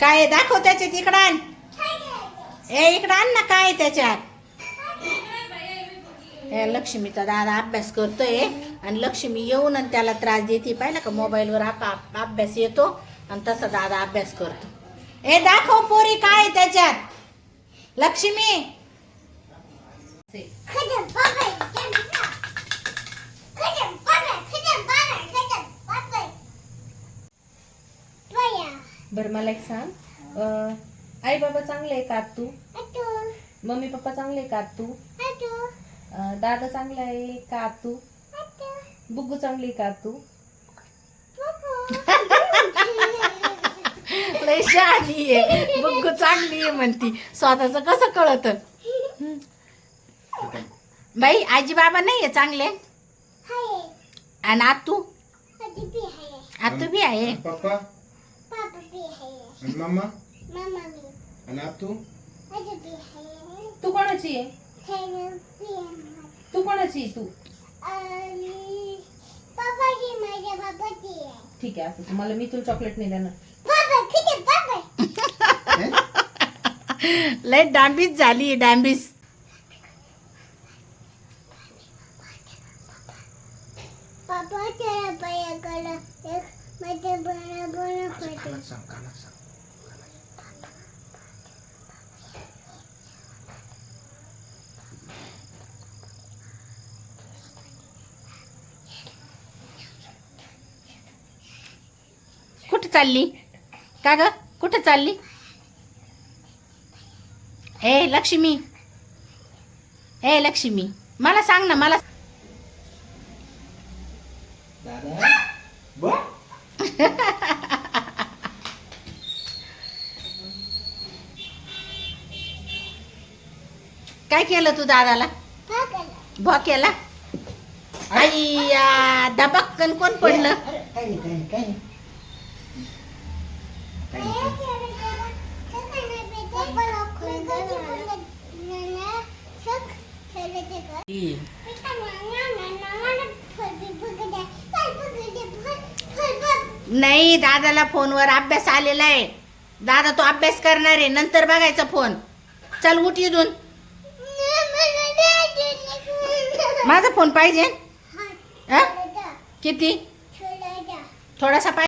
काय आहे? दाखव त्याच्यात इकडं आण. ए इकडं आण ना काय त्याच्यात. हे लक्ष्मीचा दादा अभ्यास करतोय. आणि लक्ष्मी येऊन आणि त्याला त्रास देते. पाहिलं का? मोबाईलवर आप अभ्यास येतो आणि तसा दादा अभ्यास करतो. ए दाखव पोरी काय आहे त्याच्यात. लक्ष्मी. बरं मला एक सांग. आई बाबा चांगले आहे का तू मम्मी पप्पा चांगले आहे का तू दादा चांगला आहे का तू बुग्गू चांगली आहे का तू शहाणी आहे. बघू चांगली आहे म्हणती. स्वतःच कसं कळत? बाई आजी बाबा नाहीये चांगले? आणि आतू आतू बी आहे? पप्पा? आणि मम्मा आणि आतू? तू कोणाची आहे? तू कोणाची आहे तू? ठीक आहे असं मी तुला चॉकलेट नाही देणार. लय डांबीस झाली डांबीस. पापा सांग कानात सांग कुठे चालली? का ग? कुठे चालली? ए लक्ष्मी. ए लक्ष्मी. मला सांग ना मला काय केलं तू दादाला? भ केला आई दबाक्कन कोण पडलं? नाही नाही दादाला फोनवर अभ्यास आलेला आहे. दादा तो अभ्यास करणार आहे. नंतर बघायचा फोन. चल उठ इथून. माझा फोन पाहिजे? हा? किती? थोडासा पाहिजे